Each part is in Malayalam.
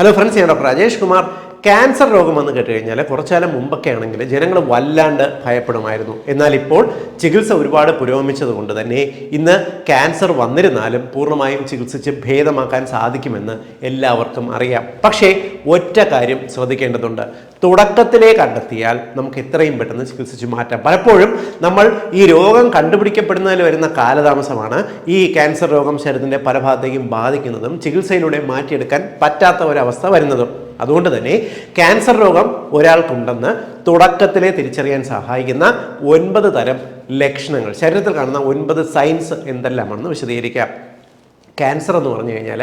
ഹലോ ഫ്രണ്ട്സ് ഞാൻ ഡോക്ടർ രാജേഷ് കുമാർ Cancer രോഗം എന്ന് കേട്ടുകഴിഞ്ഞാൽ കുറച്ചുകാലം മുമ്പൊക്കെ ആണെങ്കിൽ ജനങ്ങൾ വല്ലാണ്ട് ഭയപ്പെടുമായിരുന്നു. എന്നാൽ ഇപ്പോൾ ചികിത്സ ഒരുപാട് പുരോഗമിച്ചത് കൊണ്ട് തന്നെ ഇന്ന് ക്യാൻസർ വന്നിരുന്നാലും പൂർണമായും ചികിത്സിച്ച് ഭേദമാക്കാൻ സാധിക്കുമെന്ന് എല്ലാവർക്കും അറിയാം. പക്ഷേ ഒറ്റ കാര്യം ശ്രദ്ധിക്കേണ്ടതുണ്ട്. തുടക്കത്തിലേ കണ്ടെത്തിയാൽ നമുക്ക് എത്രയും പെട്ടെന്ന് ചികിത്സിച്ച് മാറ്റാം. പലപ്പോഴും നമ്മൾ ഈ രോഗം കണ്ടുപിടിക്കപ്പെടുന്നതിൽ വരുന്ന കാലതാമസമാണ് ഈ ക്യാൻസർ രോഗം ശരീരത്തിന്റെ പല ഭാഗത്തേക്കും ബാധിക്കുന്നതും ചികിത്സയിലൂടെ മാറ്റിയെടുക്കാൻ പറ്റാത്ത ഒരവസ്ഥ വരുന്നതും. അതുകൊണ്ട് തന്നെ ക്യാൻസർ രോഗം ഒരാൾക്കുണ്ടെന്ന് തുടക്കത്തിലെ തിരിച്ചറിയാൻ സഹായിക്കുന്ന ഒൻപത് തരം ലക്ഷണങ്ങൾ. ശരീരത്തിൽ കാണുന്ന ഒൻപത് സയൻസ് എന്തെല്ലാമാണെന്ന് വിശദീകരിക്കാം. ക്യാൻസർ എന്ന് പറഞ്ഞു കഴിഞ്ഞാൽ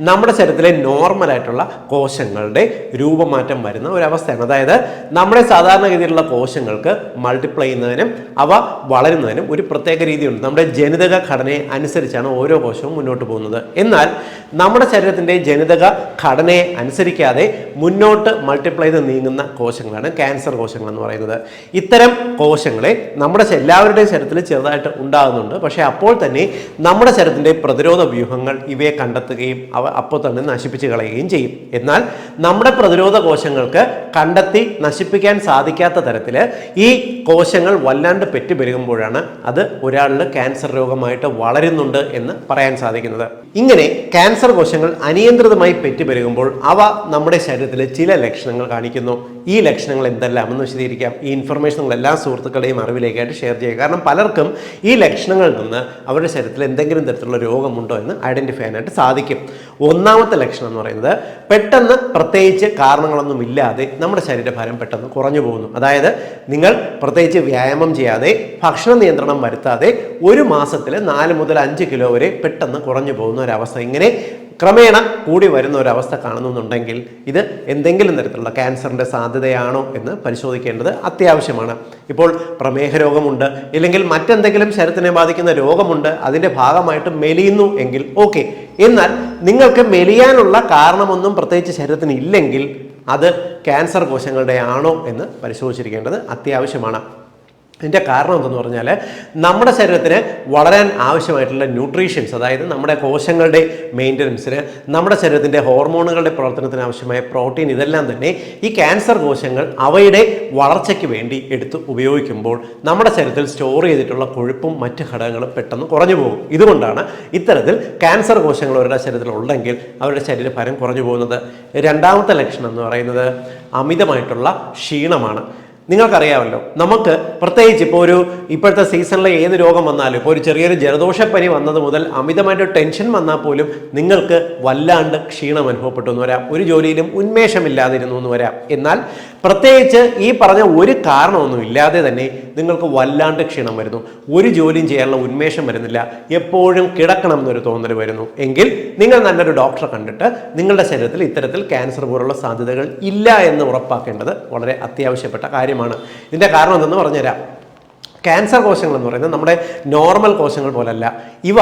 നമ്മുടെ ശരീരത്തിലെ നോർമലായിട്ടുള്ള കോശങ്ങളുടെ രൂപമാറ്റം വരുന്ന ഒരവസ്ഥയാണ്. അതായത് നമ്മുടെ സാധാരണഗതിയിലുള്ള കോശങ്ങൾക്ക് മൾട്ടിപ്ലൈ ചെയ്യുന്നതിനും അവ വളരുന്നതിനും ഒരു പ്രത്യേക രീതിയുണ്ട്. നമ്മുടെ ജനിതക ഘടനയെ അനുസരിച്ചാണ് ഓരോ കോശവും മുന്നോട്ട് പോകുന്നത്. എന്നാൽ നമ്മുടെ ശരീരത്തിന്റെ ജനിതക ഘടനയെ അനുസരിക്കാതെ മുന്നോട്ട് മൾട്ടിപ്ലൈ ചെയ്ത് നീങ്ങുന്ന കോശങ്ങളാണ് ക്യാൻസർ കോശങ്ങൾ എന്ന് പറയുന്നത്. ഇത്തരം കോശങ്ങളെ നമ്മുടെ എല്ലാവരുടെയും ശരീരത്തിൽ ചെറുതായിട്ട് ഉണ്ടാകുന്നുണ്ട്. പക്ഷേ അപ്പോൾ തന്നെ നമ്മുടെ ശരീരത്തിന്റെ പ്രതിരോധ വ്യൂഹങ്ങൾ ഇവയെ കണ്ടെത്തുകയും അവ അപ്പോൾ തന്നെ നശിപ്പിച്ച് കളയുകയും ചെയ്യും. എന്നാൽ നമ്മുടെ പ്രതിരോധ കോശങ്ങൾക്ക് കണ്ടെത്തി നശിപ്പിക്കാൻ സാധിക്കാത്ത തരത്തിൽ ഈ കോശങ്ങൾ വല്ലാണ്ട് പെറ്റുപെരുകുമ്പോഴാണ് അത് ഒരാളിൽ ക്യാൻസർ രോഗമായിട്ട് വളരുന്നുണ്ട് എന്ന് പറയാൻ സാധിക്കുന്നത്. ഇങ്ങനെ ക്യാൻസർ കോശങ്ങൾ അനിയന്ത്രിതമായി പെറ്റുപെരുകുമ്പോൾ അവ നമ്മുടെ ശരീരത്തിൽ ചില ലക്ഷണങ്ങൾ കാണിക്കുന്നു. ഈ ലക്ഷണങ്ങൾ എന്തെല്ലാമെന്ന് വിശദീകരിക്കാം. ഈ ഇൻഫർമേഷനുകൾ എല്ലാ സുഹൃത്തുക്കളുടെയും അറിവിലേക്കായിട്ട് ഷെയർ ചെയ്യുക. കാരണം പലർക്കും ഈ ലക്ഷണങ്ങളിൽ നിന്ന് അവരുടെ ശരീരത്തിൽ എന്തെങ്കിലും തരത്തിലുള്ള രോഗമുണ്ടോ എന്ന് ഐഡന്റിഫൈ ചെയ്യാനായിട്ട് സാധിക്കും. ഒന്നാമത്തെ ലക്ഷണം എന്ന് പറയുന്നത് പെട്ടെന്ന് പ്രത്യേകിച്ച് കാരണങ്ങളൊന്നും ഇല്ലാതെ നമ്മുടെ ശരീരഭാരം പെട്ടെന്ന് കുറഞ്ഞു പോകുന്നു. അതായത് നിങ്ങൾ പ്രത്യേകിച്ച് വ്യായാമം ചെയ്യാതെ ഭക്ഷണ നിയന്ത്രണം വരുത്താതെ ഒരു മാസത്തിൽ നാല് മുതൽ അഞ്ച് കിലോ വരെ പെട്ടെന്ന് കുറഞ്ഞു പോകുന്ന ഒരവസ്ഥ. ഇങ്ങനെ ക്രമേണ കൂടി വരുന്ന ഒരവസ്ഥ കാണുന്നുണ്ടെങ്കിൽ ഇത് എന്തെങ്കിലും തരത്തിലുള്ള ക്യാൻസറിന്റെ സാധ്യതയാണോ എന്ന് പരിശോധിക്കേണ്ടത് അത്യാവശ്യമാണ്. ഇപ്പോൾ പ്രമേഹ രോഗമുണ്ട് ഇല്ലെങ്കിൽ മറ്റെന്തെങ്കിലും ശരത്തിനെ ബാധിക്കുന്ന രോഗമുണ്ട് അതിന്റെ ഭാഗമായിട്ട് മെലിയുന്നു എങ്കിൽ ഓക്കെ. എന്നാൽ നിങ്ങൾക്ക് മെലിയാനുള്ള കാരണമൊന്നും പ്രത്യേകിച്ച് ശരീരത്തിന് ഇല്ലെങ്കിൽ അത് ക്യാൻസർ കോശങ്ങളുടെ ആണോ എന്ന് പരിശോധിച്ചിരിക്കേണ്ടത് അത്യാവശ്യമാണ്. ഇതിന്റെ കാരണം എന്തെന്ന് പറഞ്ഞാൽ നമ്മുടെ ശരീരത്തിന് വളരാൻ ആവശ്യമായിട്ടുള്ള ന്യൂട്രീഷ്യൻസ് അതായത് നമ്മുടെ കോശങ്ങളുടെ മെയിന്റനൻസിന് നമ്മുടെ ശരീരത്തിന്റെ ഹോർമോണുകളുടെ പ്രവർത്തനത്തിന് ആവശ്യമായ പ്രോട്ടീൻ ഇതെല്ലാം തന്നെ ഈ ക്യാൻസർ കോശങ്ങൾ അവയുടെ വളർച്ചയ്ക്ക് വേണ്ടി എടുത്ത് ഉപയോഗിക്കുമ്പോൾ നമ്മുടെ ശരീരത്തിൽ സ്റ്റോർ ചെയ്തിട്ടുള്ള കൊഴുപ്പും മറ്റ് ഘടകങ്ങളും പെട്ടെന്ന് കുറഞ്ഞു പോകും. ഇതുകൊണ്ടാണ് ഇത്തരത്തിൽ ക്യാൻസർ കോശങ്ങൾ അവരുടെ ശരീരത്തിൽ ഉണ്ടെങ്കിൽ അവരുടെ ശരീരഭാരം കുറഞ്ഞു പോകുന്നത്. രണ്ടാമത്തെ ലക്ഷണം എന്ന് പറയുന്നത് അമിതമായിട്ടുള്ള ക്ഷീണമാണ്. നിങ്ങൾക്കറിയാമല്ലോ നമുക്ക് പ്രത്യേകിച്ച് ഇപ്പോൾ ഒരു ഇപ്പോഴത്തെ സീസണിലെ ഏത് രോഗം വന്നാലും ഇപ്പോൾ ഒരു ചെറിയൊരു ജലദോഷപ്പനി വന്നത് മുതൽ അമിതമായിട്ട് ടെൻഷൻ വന്നാൽ പോലും നിങ്ങൾക്ക് വല്ലാണ്ട് ക്ഷീണം അനുഭവപ്പെട്ടു എന്ന് വരാം. ഒരു ജോലിയിലും ഉന്മേഷമില്ലാതിരുന്നു എന്ന് വരാം. എന്നാൽ പ്രത്യേകിച്ച് ഈ പറഞ്ഞ ഒരു കാരണമൊന്നും ഇല്ലാതെ തന്നെ നിങ്ങൾക്ക് വല്ലാണ്ട് ക്ഷീണം വരുന്നു. ഒരു ജോലിയും ചെയ്യാനുള്ള ഉന്മേഷം വരുന്നില്ല. എപ്പോഴും കിടക്കണം എന്നൊരു തോന്നൽ വരുന്നു. എങ്കിൽ നിങ്ങൾ നല്ലൊരു ഡോക്ടറെ കണ്ടിട്ട് നിങ്ങളുടെ ശരീരത്തിൽ ഇത്തരത്തിൽ ക്യാൻസർ പോലുള്ള സാധ്യതകൾ ഇല്ല എന്ന് ഉറപ്പാക്കേണ്ടത് വളരെ അത്യാവശ്യപ്പെട്ട കാര്യമാണ്. ഇതിന്റെ കാരണം എന്തെന്ന് പറഞ്ഞുതരാം. ക്യാൻസർ കോശങ്ങൾ എന്ന് പറയുന്നത് നമ്മുടെ നോർമൽ കോശങ്ങൾ പോലല്ല. ഇവ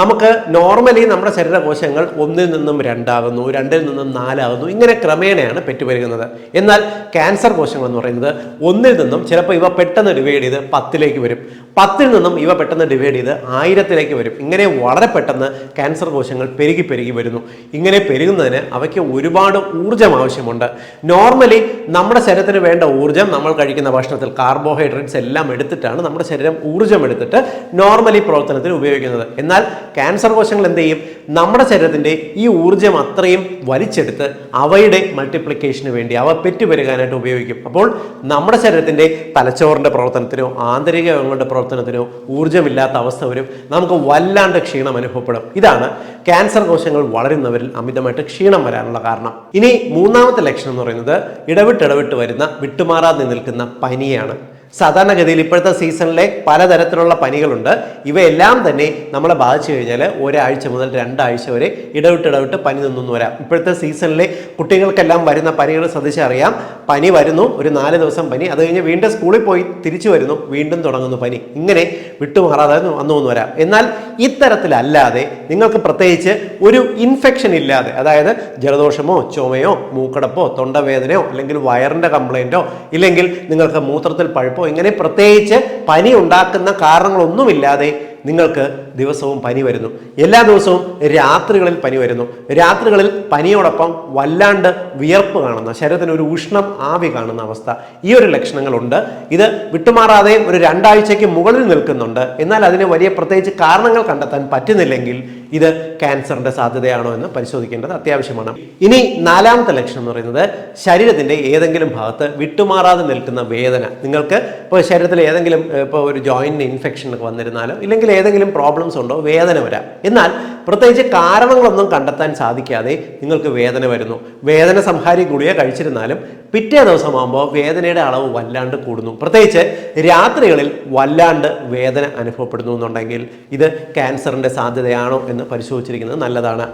നമുക്ക് നോർമലി നമ്മുടെ ശരീര കോശങ്ങൾ ഒന്നിൽ നിന്നും രണ്ടാകുന്നു രണ്ടിൽ നിന്നും നാലാകുന്നു ഇങ്ങനെ ക്രമേണയാണ് പെറ്റുപെരുകുന്നത്. എന്നാൽ ക്യാൻസർ കോശങ്ങൾ എന്ന് പറയുന്നത് ഒന്നിൽ നിന്നും ചിലപ്പോൾ ഇവ പെട്ടെന്ന് ഡിവൈഡ് ചെയ്ത് പത്തിലേക്ക് വരും. പത്തിൽ നിന്നും ഇവ പെട്ടെന്ന് ഡിവൈഡ് ചെയ്ത് ആയിരത്തിലേക്ക് വരും. ഇങ്ങനെ വളരെ പെട്ടെന്ന് ക്യാൻസർ കോശങ്ങൾ പെരുകി പെരുകി വരുന്നു. ഇങ്ങനെ പെരുകുന്നതിന് അവയ്ക്ക് ഒരുപാട് ഊർജം ആവശ്യമുണ്ട്. നോർമലി നമ്മുടെ ശരീരത്തിന് വേണ്ട ഊർജം നമ്മൾ കഴിക്കുന്ന ഭക്ഷണത്തിൽ കാർബോഹൈഡ്രേറ്റ്സ് എല്ലാം എടുത്തിട്ടാണ് നമ്മുടെ ശരീരം ഊർജം എടുത്തിട്ട് നോർമലി പ്രവർത്തനത്തിന് ഉപയോഗിക്കുന്നത്. എന്നാൽ ക്യാൻസർ കോശങ്ങൾ എന്ത് ചെയ്യും? നമ്മുടെ ശരീരത്തിന്റെ ഈ ഊർജം അത്രയും വലിച്ചെടുത്ത് അവയുടെ മൾട്ടിപ്ലിക്കേഷന് വേണ്ടി അവ പെറ്റുപെരുകാനായിട്ട് ഉപയോഗിക്കും. അപ്പോൾ നമ്മുടെ ശരീരത്തിന്റെ തലച്ചോറിന്റെ പ്രവർത്തനത്തിനോ ആന്തരിക അംഗങ്ങളുടെ പ്രവർത്തനത്തിനോ ഊർജമില്ലാത്ത അവസ്ഥ വരും. നമുക്ക് വല്ലാണ്ട് ക്ഷീണം അനുഭവപ്പെടും. ഇതാണ് ക്യാൻസർ കോശങ്ങൾ വളരുന്നവരിൽ അമിതമായിട്ട് ക്ഷീണം വരാനുള്ള കാരണം. ഇനി മൂന്നാമത്തെ ലക്ഷണം എന്ന് പറയുന്നത് ഇടവിട്ട് ഇടവിട്ട് വരുന്ന വിട്ടുമാറാതെ നിൽക്കുന്ന പനിയാണ്. സാധാരണഗതിയിൽ ഇപ്പോഴത്തെ സീസണിലെ പലതരത്തിലുള്ള പനികളുണ്ട്. ഇവയെല്ലാം തന്നെ നമ്മളെ ബാധിച്ചു കഴിഞ്ഞാൽ ഒരാഴ്ച മുതൽ രണ്ടാഴ്ച വരെ ഇടവിട്ട് ഇടവിട്ട് പനി നിന്നു വരാം. ഇപ്പോഴത്തെ സീസണിലെ കുട്ടികൾക്കെല്ലാം വരുന്ന പനികൾ ശ്രദ്ധിച്ചറിയാം പനി വരുന്നു ഒരു നാല് ദിവസം പനി. അത് കഴിഞ്ഞ് വീണ്ടും സ്കൂളിൽ പോയി തിരിച്ചു വരുന്നു വീണ്ടും തുടങ്ങുന്നു പനി. ഇങ്ങനെ വിട്ടുമാറാതെ വന്നു വന്നു വരാം. എന്നാൽ ഇത്തരത്തിലല്ലാതെ നിങ്ങൾക്ക് പ്രത്യേകിച്ച് ഒരു ഇൻഫെക്ഷൻ ഇല്ലാതെ അതായത് ജലദോഷമോ ചുമയോ മൂക്കടപ്പോ തൊണ്ടവേദനയോ അല്ലെങ്കിൽ വയറിന്റെ കംപ്ലൈന്റോ ഇല്ലെങ്കിൽ നിങ്ങൾക്ക് മൂത്രത്തിൽ പഴുപ്പോ ഇങ്ങനെ പ്രത്യേകിച്ച് പനി ഉണ്ടാക്കുന്ന കാരണങ്ങളൊന്നുമില്ലാതെ നിങ്ങൾക്ക് ദിവസവും പനി വരുന്നു. എല്ലാ ദിവസവും രാത്രികളിൽ പനി വരുന്നു. രാത്രികളിൽ പനിയോടൊപ്പം വല്ലാണ്ട് വിയർപ്പ് കാണുന്ന ശരീരത്തിന് ഒരു ഉഷ്ണം ആവി കാണുന്ന അവസ്ഥ ഈ ഒരു ലക്ഷണങ്ങളുണ്ട്. ഇത് വിട്ടുമാറാതെ ഒരു രണ്ടാഴ്ചയ്ക്ക് മുകളിൽ നിൽക്കുന്നുണ്ട്. എന്നാൽ അതിന് വലിയ പ്രത്യേകിച്ച് കാരണങ്ങൾ കണ്ടെത്താൻ പറ്റുന്നില്ലെങ്കിൽ ഇത് ക്യാൻസറിന്റെ സാധ്യതയാണോ എന്ന് പരിശോധിക്കേണ്ടത് അത്യാവശ്യമാണ്. ഇനി നാലാമത്തെ ലക്ഷണം എന്ന് പറയുന്നത് ശരീരത്തിന്റെ ഏതെങ്കിലും ഭാഗത്ത് വിട്ടുമാറാതെ നിൽക്കുന്ന വേദന. നിങ്ങൾക്ക് ഇപ്പോൾ ശരീരത്തിൽ ഏതെങ്കിലും ഇപ്പോൾ ഒരു ജോയിന്റ് ഇൻഫെക്ഷൻ ഒക്കെ വന്നിരുന്നാലോ ഇല്ലെങ്കിൽ ഏതെങ്കിലും പ്രോബ്ലംസ് ഉണ്ടോ വേദന വരാം. എന്നാൽ പ്രത്യേകിച്ച് കാരണങ്ങളൊന്നും കണ്ടെത്താൻ സാധിക്കാതെ നിങ്ങൾക്ക് വേദന വരുന്നു. വേദന സംഹാരി ഗുളിക കഴിച്ചിരുന്നാലും പിറ്റേ ദിവസമാകുമ്പോൾ വേദനയുടെ അളവ് വല്ലാണ്ട് കൂടുന്നു. പ്രത്യേകിച്ച് രാത്രികളിൽ വല്ലാണ്ട് വേദന അനുഭവപ്പെടുന്നു എന്നുണ്ടെങ്കിൽ ഇത് ക്യാൻസറിന്റെ സാധ്യതയാണോ എന്ന് പരിശോധിച്ചിരിക്കുന്നത് നല്ലതാണ്.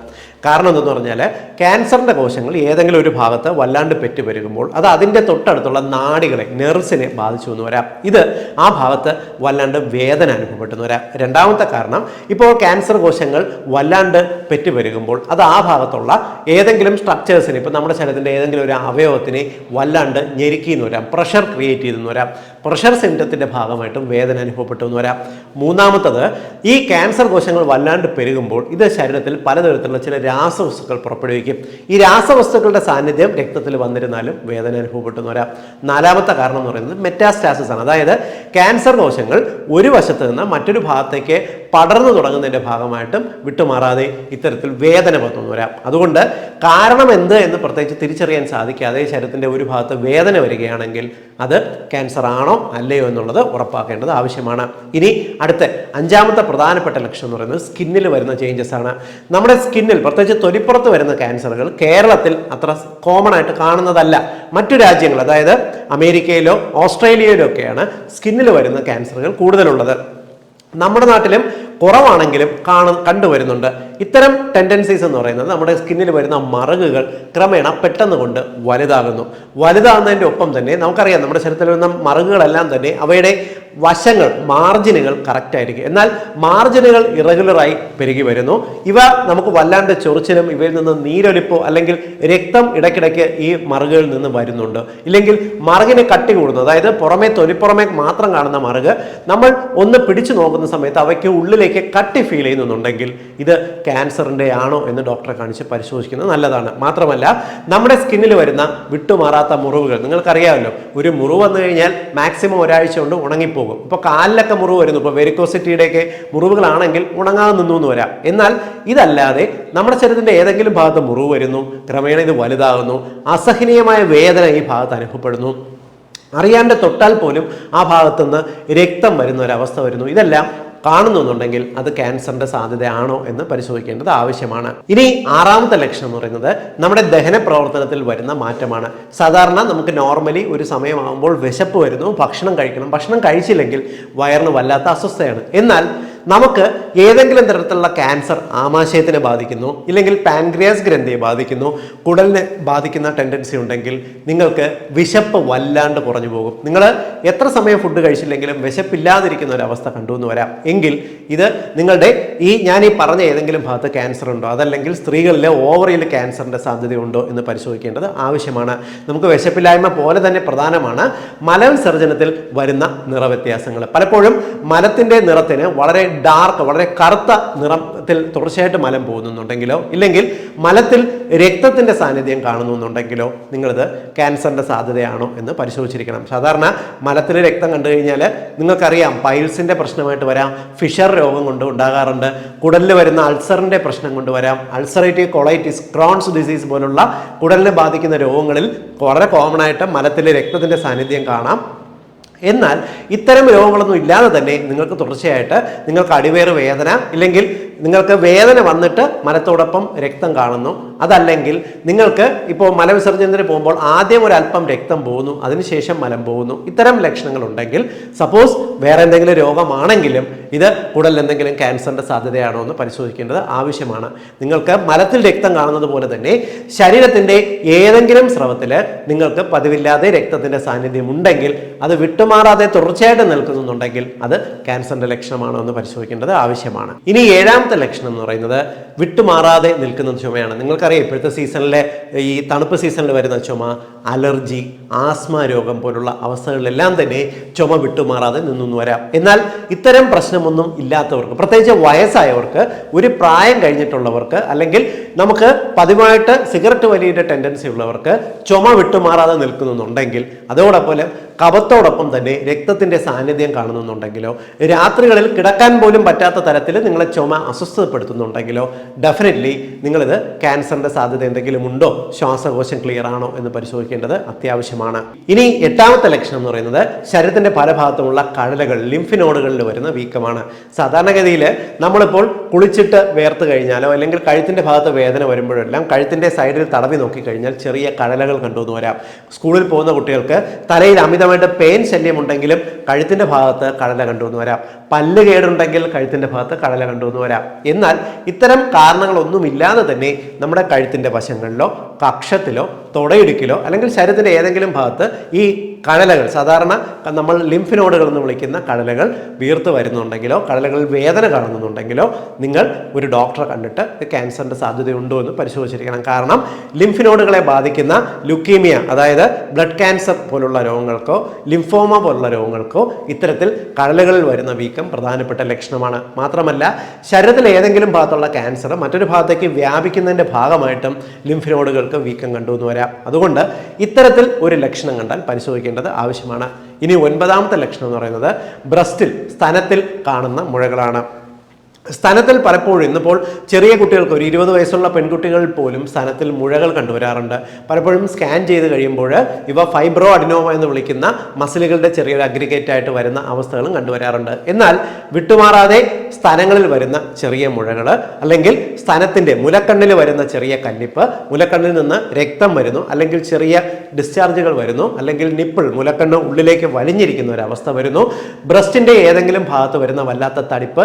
കാരണം എന്തെന്ന് പറഞ്ഞാൽ ക്യാൻസറിന്റെ കോശങ്ങൾ ഏതെങ്കിലും ഒരു ഭാഗത്ത് വല്ലാണ്ട് പെറ്റുപെരുകുമ്പോൾ അത് അതിന്റെ തൊട്ടടുത്തുള്ള നാടികളെ നെർവ്സിനെ ബാധിച്ചു എന്ന് വരാം. ഇത് ആ ഭാഗത്ത് വല്ലാണ്ട് വേദന അനുഭവപ്പെട്ടെന്ന് വരാം. രണ്ടാമത്തെ കാരണം ഇപ്പോൾ ക്യാൻസർ കോശങ്ങൾ വല്ലാണ്ട് പെറ്റുപെരുകുമ്പോൾ അത് ആ ഭാഗത്തുള്ള ഏതെങ്കിലും സ്ട്രക്ചേഴ്സിന് ഇപ്പോൾ നമ്മുടെ ശരീരത്തിന്റെ ഏതെങ്കിലും ഒരു അവയവത്തിനെ വല്ലാണ്ട് ഞെരുക്കി എന്ന് വരാം പ്രഷർ ക്രിയേറ്റ് ചെയ്തെന്ന് വരാം. പ്രഷർ സിംറ്റത്തിന്റെ ഭാഗമായിട്ടും വേദന അനുഭവപ്പെട്ടു എന്ന് വരാം. മൂന്നാമത്തത് ഈ ക്യാൻസർ കോശങ്ങൾ വല്ലാണ്ട് പെരുകുമ്പോൾ ഇത് ശരീരത്തിൽ പലതരത്തിലുള്ള ചില രാസവസ്തുക്കൾ പുറപ്പെടുവിക്കും. ഈ രാസവസ്തുക്കളുടെ സാന്നിധ്യം രക്തത്തിൽ വന്നിരുന്നാലും വേദന അനുഭവപ്പെട്ടു എന്ന് വരാം. നാലാമത്തെ കാരണം എന്ന് പറയുന്നത് മെറ്റാസ്റ്റാസിസ് ആണ്. അതായത് ക്യാൻസർ കോശങ്ങൾ ഒരു വശത്ത് നിന്ന് മറ്റൊരു ഭാഗത്തേക്ക് പടർന്നു തുടങ്ങുന്നതിന്റെ ഭാഗമായിട്ടും വിട്ടുമാറാതെ ഇത്തരത്തിൽ വേദന പത്തുന്നു വരാം. അതുകൊണ്ട് കാരണം എന്ത് എന്ന് പ്രത്യേകിച്ച് തിരിച്ചറിയാൻ സാധിക്കാതെ ശരീരത്തിന്റെ ഒരു ഭാഗത്ത് വേദന വരികയാണെങ്കിൽ അത് ക്യാൻസർ ആണോ അല്ലയോ എന്നുള്ളത് ഉറപ്പാക്കേണ്ടത് ആവശ്യമാണ്. ഇനി അടുത്ത അഞ്ചാമത്തെ പ്രധാനപ്പെട്ട ലക്ഷ്യം എന്ന് പറയുന്നത് സ്കിന്നിൽ വരുന്ന ചേഞ്ചസ് ആണ്. നമ്മുടെ സ്കിന്നിൽ പ്രത്യേകിച്ച് തൊലിപ്പുറത്ത് വരുന്ന ക്യാൻസറുകൾ കേരളത്തിൽ അത്ര കോമൺ ആയിട്ട് കാണുന്നതല്ല. മറ്റു രാജ്യങ്ങൾ അതായത് അമേരിക്കയിലോ ഓസ്ട്രേലിയയിലോ ഒക്കെയാണ് സ്കിന്നിൽ വരുന്ന ക്യാൻസറുകൾ കൂടുതലുള്ളത്. നമ്മുടെ നാട്ടിലും കുറവാണെങ്കിലും കാണും കണ്ടുവരുന്നുണ്ട്. ഇത്തരം ടെൻഡൻസീസ് എന്ന് പറയുന്നത് നമ്മുടെ സ്കിന്നിൽ വരുന്ന മറകുകൾ ക്രമേണ പെട്ടെന്ന് കൊണ്ട് വലുതാകുന്നു. വലുതാകുന്നതിന്റെ ഒപ്പം തന്നെ നമുക്കറിയാം നമ്മുടെ ശരീരത്തിൽ വരുന്ന മറകുകളെല്ലാം തന്നെ അവയുടെ വശങ്ങൾ മാർജിനുകൾ കറക്റ്റ് ആയിരിക്കും. എന്നാൽ മാർജിനുകൾ ഇറഗുലറായി പെരുകി വരുന്നു. ഇവ നമുക്ക് വല്ലാണ്ട് ചൊറിച്ചിലും ഇവയിൽ നിന്ന് നീരൊലിപ്പോ അല്ലെങ്കിൽ രക്തം ഇടയ്ക്കിടയ്ക്ക് ഈ മറുകളിൽ നിന്ന് വരുന്നുണ്ട്. ഇല്ലെങ്കിൽ മറുകിന് കട്ടി കൂടുന്നു. അതായത് പുറമേ തൊലിപ്പുറമേ മാത്രം കാണുന്ന മറുക് നമ്മൾ ഒന്ന് പിടിച്ചു നോക്കുന്ന സമയത്ത് അവയ്ക്ക് ഉള്ളിലേക്ക് കട്ടി ഫീൽ ചെയ്യുന്നുണ്ടെങ്കിൽ ഇത് ക്യാൻസറിന്റെ ആണോ എന്ന് ഡോക്ടറെ കാണിച്ച് പരിശോധിക്കുന്നത് നല്ലതാണ്. മാത്രമല്ല നമ്മുടെ സ്കിന്നിൽ വരുന്ന വിട്ടുമാറാത്ത മുറിവുകൾ നിങ്ങൾക്കറിയാമല്ലോ ഒരു മുറിവ് വന്നു കഴിഞ്ഞാൽ മാക്സിമം ഒരാഴ്ച കൊണ്ട് ഉണങ്ങിപ്പോകും. ഇപ്പോൾ കാലിലൊക്കെ മുറിവ് വരുന്നു. ഇപ്പോൾ വെരിക്കോസിറ്റിയുടെയൊക്കെ മുറിവുകളാണെങ്കിൽ ഉണങ്ങാതെ നിന്നു എന്ന് വരാം. എന്നാൽ ഇതല്ലാതെ നമ്മുടെ ശരീരത്തിന്റെ ഏതെങ്കിലും ഭാഗത്ത് മുറിവ് വരുന്നു ക്രമേണ ഇത് വലുതാകുന്നു അസഹനീയമായ വേദന ഈ ഭാഗത്ത് അനുഭവപ്പെടുന്നു. അറിയാണ്ട് തൊട്ടാൽ പോലും ആ ഭാഗത്തുനിന്ന് രക്തം വരുന്ന ഒരവസ്ഥ വരുന്നു. ഇതെല്ലാം കാണുന്നുണ്ടെങ്കിൽ അത് ക്യാൻസറിന്റെ സാധ്യതയാണോ എന്ന് പരിശോധിക്കേണ്ടത് ആവശ്യമാണ്. ഇനി ആറാമത്തെ ലക്ഷണം എന്ന് പറയുന്നത് നമ്മുടെ ദഹന പ്രവർത്തനത്തിൽ വരുന്ന മാറ്റമാണ്. സാധാരണ നമുക്ക് നോർമലി ഒരു സമയമാകുമ്പോൾ വിശപ്പ് വരുന്നു ഭക്ഷണം കഴിക്കണം. ഭക്ഷണം കഴിച്ചില്ലെങ്കിൽ വയറിന് വല്ലാത്ത അസ്വസ്ഥയാണ് എന്നാൽ നമുക്ക് ഏതെങ്കിലും തരത്തിലുള്ള ക്യാൻസർ ആമാശയത്തിനെ ബാധിക്കുന്നു ഇല്ലെങ്കിൽ പാൻക്രിയാസ് ഗ്രന്ഥിയെ ബാധിക്കുന്നു കുടലിനെ ബാധിക്കുന്ന ടെൻഡൻസി ഉണ്ടെങ്കിൽ നിങ്ങൾക്ക് വിശപ്പ് വല്ലാണ്ട് കുറഞ്ഞു പോകും. നിങ്ങൾ എത്ര സമയം ഫുഡ് കഴിച്ചില്ലെങ്കിലും വിശപ്പില്ലാതിരിക്കുന്ന ഒരു അവസ്ഥ കണ്ടു എന്ന് വരാം. എങ്കിൽ ഇത് നിങ്ങളുടെ ഈ ഞാൻ ഈ പറഞ്ഞ ഏതെങ്കിലും ഭാഗത്ത് ക്യാൻസർ ഉണ്ടോ അതല്ലെങ്കിൽ സ്ത്രീകളിലെ ഓവറിയിൽ ക്യാൻസറിന്റെ സാധ്യതയുണ്ടോ എന്ന് പരിശോധിക്കേണ്ടത് ആവശ്യമാണ്. നമുക്ക് വിശപ്പില്ലായ്മ പോലെ തന്നെ പ്രധാനമാണ് മലവിസർജനത്തിൽ വരുന്ന നിറവ്യത്യാസങ്ങൾ. പലപ്പോഴും മലത്തിന്റെ നിറത്തിന് വളരെ ഡാർക്ക് വളരെ കറുത്ത നിറത്തിൽ തുടർച്ചയായിട്ട് മലം പോകുന്നുണ്ടെങ്കിലോ ഇല്ലെങ്കിൽ മലത്തിൽ രക്തത്തിന്റെ സാന്നിധ്യം കാണുന്നുണ്ടെങ്കിലോ നിങ്ങളിത് ക്യാൻസറിന്റെ സാധ്യതയാണോ എന്ന് പരിശോധിച്ചിരിക്കണം. സാധാരണ മലത്തിൽ രക്തം കണ്ടു കഴിഞ്ഞാൽ നിങ്ങൾക്കറിയാം പൈൽസിന്റെ പ്രശ്നമായിട്ട് വരാം ഫിഷർ രോഗം കൊണ്ട് ഉണ്ടാകാറുണ്ട് കുടലിൽ വരുന്ന അൾസറിന്റെ പ്രശ്നം കൊണ്ട് വരാം അൾസറേറ്റീവ് കൊളൈറ്റിസ് ക്രോൺസ് ഡിസീസ് പോലുള്ള കുടലിനെ ബാധിക്കുന്ന രോഗങ്ങളിൽ വളരെ കോമൺ ആയിട്ട് മലത്തിലെ രക്തത്തിന്റെ സാന്നിധ്യം കാണാം. എന്നാൽ ഇത്തരം രോഗങ്ങളൊന്നും ഇല്ലാതെ തന്നെ നിങ്ങൾക്ക് തുടർച്ചയായിട്ട് നിങ്ങൾക്ക് അടിവേറ് വേദന ഇല്ലെങ്കിൽ നിങ്ങൾക്ക് വേദന വന്നിട്ട് മലത്തോടൊപ്പം രക്തം കാണുന്നു. അതല്ലെങ്കിൽ നിങ്ങൾക്ക് ഇപ്പോൾ മലവിസർജനത്തിന് പോകുമ്പോൾ ആദ്യം ഒരു അല്പം രക്തം പോകുന്നു അതിനുശേഷം മലം പോകുന്നു. ഇത്തരം ലക്ഷണങ്ങൾ ഉണ്ടെങ്കിൽ സപ്പോസ് വേറെ എന്തെങ്കിലും രോഗമാണെങ്കിലും ഇത് കുടലിൽ എന്തെങ്കിലും ക്യാൻസറിന്റെ സാധ്യതയാണോ എന്ന് പരിശോധിക്കേണ്ടത് ആവശ്യമാണ്. നിങ്ങൾക്ക് മലത്തിൽ രക്തം കാണുന്നത് പോലെ തന്നെ ശരീരത്തിന്റെ ഏതെങ്കിലും സ്രവത്തിൽ നിങ്ങൾക്ക് പതിവില്ലാതെ രക്തത്തിന്റെ സാന്നിധ്യം ഉണ്ടെങ്കിൽ അത് വിട്ടുമാറാതെ തുടർച്ചയായിട്ട് നിൽക്കുന്നുണ്ടെങ്കിൽ അത് ക്യാൻസറിന്റെ ലക്ഷണമാണോ എന്ന് പരിശോധിക്കേണ്ടത് ആവശ്യമാണ്. ഇനി ഏഴാമത്തെ ലക്ഷണം എന്ന് പറയുന്നത് വിട്ടുമാറാതെ നിൽക്കുന്ന ചുമയാണ്. നിങ്ങൾക്കറിയാം ഇപ്പോഴത്തെ സീസണിലെ ഈ തണുപ്പ് സീസണിൽ വരുന്ന ചുമ അലർജി ആസ്മ രോഗം പോലുള്ള അവസ്ഥകളിലെല്ലാം തന്നെ ചുമ വിട്ടുമാറാതെ നിന്നു വരാം. എന്നാൽ ഇത്തരം പ്രശ്നമൊന്നും ഇല്ലാത്തവർക്ക് പ്രത്യേകിച്ച് വയസ്സായവർക്ക് ഒരു പ്രായം കഴിഞ്ഞിട്ടുള്ളവർക്ക് അല്ലെങ്കിൽ നമുക്ക് പതിവായിട്ട് സിഗരറ്റ് വലിയുടെ ടെൻഡൻസി ഉള്ളവർക്ക് ചുമ വിട്ടുമാറാതെ നിൽക്കുന്നുണ്ടെങ്കിൽ അതോടൊപ്പം കഫത്തോടൊപ്പം തന്നെ രക്തത്തിന്റെ സാന്നിധ്യം കാണുന്നുണ്ടെങ്കിലോ രാത്രികളിൽ കിടക്കാൻ പോലും പറ്റാത്ത തരത്തിൽ നിങ്ങളെ ചുമ അസ്വസ്ഥപ്പെടുത്തുന്നുണ്ടെങ്കിലോ ഡെഫിനറ്റ്ലി നിങ്ങളിത് ക്യാൻസറിന്റെ സാധ്യത എന്തെങ്കിലും ഉണ്ടോ ശ്വാസകോശം ക്ലിയർ ആണോ എന്ന് പരിശോധിക്കേണ്ടത് അത്യാവശ്യമാണ്. ഇനി എട്ടാമത്തെ ലക്ഷണം എന്ന് പറയുന്നത് ശരീരത്തിന്റെ പല ഭാഗത്തുമുള്ള കടലുകൾ ലിംഫിനോഡുകളിൽ വരുന്ന വീക്കമാണ്. സാധാരണഗതിയിൽ നമ്മളിപ്പോൾ കുളിച്ചിട്ട് വേർത്ത് കഴിഞ്ഞാലോ അല്ലെങ്കിൽ കഴുത്തിന്റെ ഭാഗത്ത് വേദന വരുമ്പോഴെല്ലാം കഴുത്തിന്റെ സൈഡിൽ തടവി നോക്കിക്കഴിഞ്ഞാൽ ചെറിയ കടലകൾ കണ്ടുവന്ന് വരാം. സ്കൂളിൽ പോകുന്ന കുട്ടികൾക്ക് തലയിൽ അമിതമായിട്ട് പെയിൻ ശല്യമുണ്ടെങ്കിലും കഴുത്തിന്റെ ഭാഗത്ത് കടല കണ്ടുവന്ന് വരാം. പല്ല് കേടുണ്ടെങ്കിൽ കഴുത്തിന്റെ ഭാഗത്ത് കടല കണ്ടുവന്ന് വരാം. എന്നാൽ ഇത്തരം കാരണങ്ങളൊന്നുമില്ലാതെ തന്നെ നമ്മുടെ കഴുത്തിന്റെ വശങ്ങളിലോ കക്ഷത്തിലോ തുടയിടുക്കിലോ അല്ലെങ്കിൽ ശരീരത്തിന്റെ ഏതെങ്കിലും ഭാഗത്ത് ഈ കടലകൾ സാധാരണ നമ്മൾ ലിംഫ് നോഡുകൾ എന്ന് വിളിക്കുന്ന കടലകൾ വീർത്ത് വരുന്നുണ്ടെങ്കിലോ കടലകളിൽ വേദന കാണുന്നുണ്ടെങ്കിലോ നിങ്ങൾ ഒരു ഡോക്ടറെ കണ്ടിട്ട് ക്യാൻസറിന്റെ സാധ്യതയുണ്ടോ എന്ന് പരിശോധിച്ചിരിക്കണം. കാരണം ലിംഫ് നോഡുകളെ ബാധിക്കുന്ന ലുക്കീമിയ അതായത് ബ്ലഡ് ക്യാൻസർ പോലുള്ള രോഗങ്ങൾക്കോ ലിംഫോമ പോലുള്ള രോഗങ്ങൾക്കോ ഇത്തരത്തിൽ കടലകളിൽ വരുന്ന വീക്കം പ്രധാനപ്പെട്ട ലക്ഷണമാണ്. മാത്രമല്ല ശരീരത്തിൽ ഏതെങ്കിലും ഭാഗത്തുള്ള ക്യാൻസർ മറ്റൊരു ഭാഗത്തേക്ക് വ്യാപിക്കുന്നതിന്റെ ഭാഗമായിട്ടും ലിംഫ് നോഡുകൾക്ക് വീക്കം കണ്ടുവന്ന് വരാം. അതുകൊണ്ട് ഇത്തരത്തിൽ ഒരു ലക്ഷണം കണ്ടാൽ പരിശോധിക്കേണ്ടത് ആവശ്യമാണ്. ഇനി ഒൻപതാമത്തെ ലക്ഷണം എന്ന് പറയുന്നത് ബ്രസ്റ്റിൽ സ്തനത്തിൽ കാണുന്ന മുഴകളാണ്. സ്തനത്തിൽ പലപ്പോഴും ഇന്നിപ്പോൾ ചെറിയ കുട്ടികൾക്ക് ഒരു ഇരുപത് വയസ്സുള്ള പെൺകുട്ടികൾ പോലും സ്ഥലത്തിൽ മുഴകൾ കണ്ടുവരാറുണ്ട്. പലപ്പോഴും സ്കാൻ ചെയ്ത് കഴിയുമ്പോൾ ഇവ ഫൈബ്രോ അഡിനോമ എന്ന് വിളിക്കുന്ന മസിലുകളുടെ ചെറിയൊരു അഗ്രിഗേറ്റ് ആയിട്ട് വരുന്ന അവസ്ഥകളും കണ്ടുവരാറുണ്ട്. എന്നാൽ വിട്ടുമാറാതെ സ്ഥലങ്ങളിൽ വരുന്ന ചെറിയ മുഴകൾ അല്ലെങ്കിൽ സ്ഥലത്തിന്റെ മുലക്കണ്ണിൽ വരുന്ന ചെറിയ കല്ലിപ്പ് മുലക്കണ്ണിൽ നിന്ന് രക്തം വരുന്നു അല്ലെങ്കിൽ ചെറിയ ഡിസ്ചാർജുകൾ വരുന്നു അല്ലെങ്കിൽ നിപ്പിൾ മുലക്കണ്ണ് ഉള്ളിലേക്ക് വലിഞ്ഞിരിക്കുന്ന ഒരു അവസ്ഥ വരുന്നു. ബ്രസ്റ്റിന്റെ ഏതെങ്കിലും ഭാഗത്ത് വരുന്ന വല്ലാത്ത തടിപ്പ്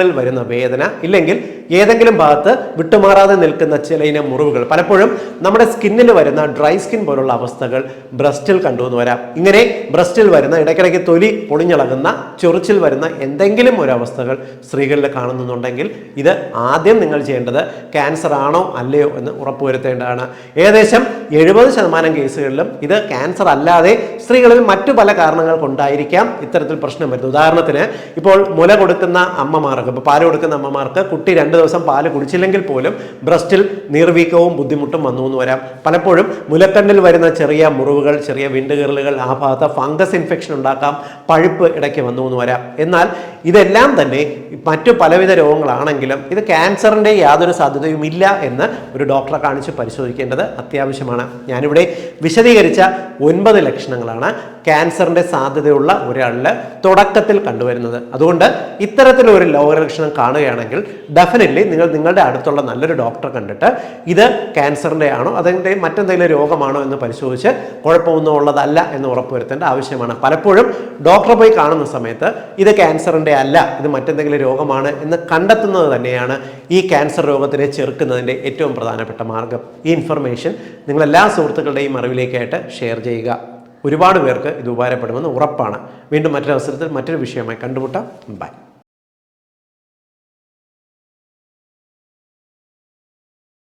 രാത്രികളിൽ വരുന്ന വേദന ഇല്ലെങ്കിൽ ഏതെങ്കിലും ഭാഗത്ത് വിട്ടുമാറാതെ നിൽക്കുന്ന ചില ഇനം മുറിവുകൾ. പലപ്പോഴും നമ്മുടെ സ്കിന്നിൽ വരുന്ന ഡ്രൈ സ്കിൻ പോലുള്ള അവസ്ഥകൾ ബ്രസ്റ്റിൽ കണ്ടുവന്ന് വരാം. ഇങ്ങനെ ബ്രസ്റ്റിൽ വരുന്ന ഇടയ്ക്കിടയ്ക്ക് തൊലി പൊളിഞ്ഞിളകുന്ന ചൊറിച്ചിൽ വരുന്ന എന്തെങ്കിലും ഒരു അവസ്ഥകൾ സ്ത്രീകളിൽ കാണുന്നുണ്ടെങ്കിൽ ഇത് ആദ്യം നിങ്ങൾ ചെയ്യേണ്ടത് ക്യാൻസർ ആണോ അല്ലയോ എന്ന് ഉറപ്പുവരുത്തേണ്ടതാണ്. ഏകദേശം എഴുപത് ശതമാനം കേസുകളിലും ഇത് ക്യാൻസർ അല്ലാതെ സ്ത്രീകളിൽ മറ്റു പല കാരണങ്ങൾ കൊണ്ടായിരിക്കാം ഇത്തരത്തിൽ പ്രശ്നം വരുന്നത്. ഉദാഹരണത്തിന് ഇപ്പോൾ മുല കൊടുക്കുന്ന അമ്മമാർക്ക് ഇപ്പോൾ പാൽ കൊടുക്കുന്ന അമ്മമാർക്ക് കുട്ടി രണ്ട് ദിവസം പാൽ കുടിച്ചില്ലെങ്കിൽ പോലും ബ്രസ്റ്റിൽ നീർവീക്കവും ബുദ്ധിമുട്ടും വന്നു എന്ന് വരാം. പലപ്പോഴും മുലക്കണ്ണിൽ വരുന്ന ചെറിയ മുറിവുകൾ ചെറിയ വിണ്ടുകീറലുകൾ ആ ഭാഗത്ത് ഫംഗസ് ഇൻഫെക്ഷൻ ഉണ്ടാക്കാം പഴുപ്പ് ഇടയ്ക്ക് വന്നു എന്ന് വരാം. എന്നാൽ ഇതെല്ലാം തന്നെ മറ്റു പലവിധ രോഗങ്ങളാണെങ്കിലും ഇത് ക്യാൻസറിന്റെ യാതൊരു സാധ്യതയും ഇല്ല എന്ന് ഒരു ഡോക്ടറെ കാണിച്ച് പരിശോധിക്കേണ്ടത് അത്യാവശ്യമാണ്. ഞാനിവിടെ വിശദീകരിച്ച ഒൻപത് ലക്ഷണങ്ങളാണ് ക്യാൻസറിന്റെ സാധ്യതയുള്ള ഒരാളിൽ തുടക്കത്തിൽ കണ്ടുവരുന്നത്. അതുകൊണ്ട് ഇത്തരത്തിലൊരു രോഗലക്ഷണം കാണുകയാണെങ്കിൽ ഡെഫിനറ്റ്ലി നിങ്ങൾ നിങ്ങളുടെ അടുത്തുള്ള നല്ലൊരു ഡോക്ടറെ കണ്ടിട്ട് ഇത് ക്യാൻസറിന്റെ ആണോ അതിന്റെ മറ്റെന്തെങ്കിലും രോഗമാണോ എന്ന് പരിശോധിച്ച് കുഴപ്പമൊന്നും ഉള്ളതല്ല എന്ന് ഉറപ്പുവരുത്തേണ്ട ആവശ്യമാണ്. പലപ്പോഴും ഡോക്ടറെ പോയി കാണുന്ന സമയത്ത് ഇത് ക്യാൻസറിന്റെ അല്ല ഇത് മറ്റെന്തെങ്കിലും രോഗമാണ് എന്ന് കണ്ടെത്തുന്നത് തന്നെയാണ് ഈ ക്യാൻസർ രോഗത്തിനെ ചെറുക്കുന്നതിന്റെ ഏറ്റവും പ്രധാനപ്പെട്ട മാർഗം. ഈ ഇൻഫർമേഷൻ നിങ്ങളെല്ലാ സുഹൃത്തുക്കളുടെയും അറിവിലേക്കായിട്ട് ഷെയർ ചെയ്യുക. ഒരുപാട് പേർക്ക് ഇത് ഉപകാരപ്പെടുമെന്ന് ഉറപ്പാണ്. വീണ്ടും മറ്റൊരവസരത്തിൽ മറ്റൊരു വിഷയമായി കണ്ടുമുട്ടാം. ബൈ.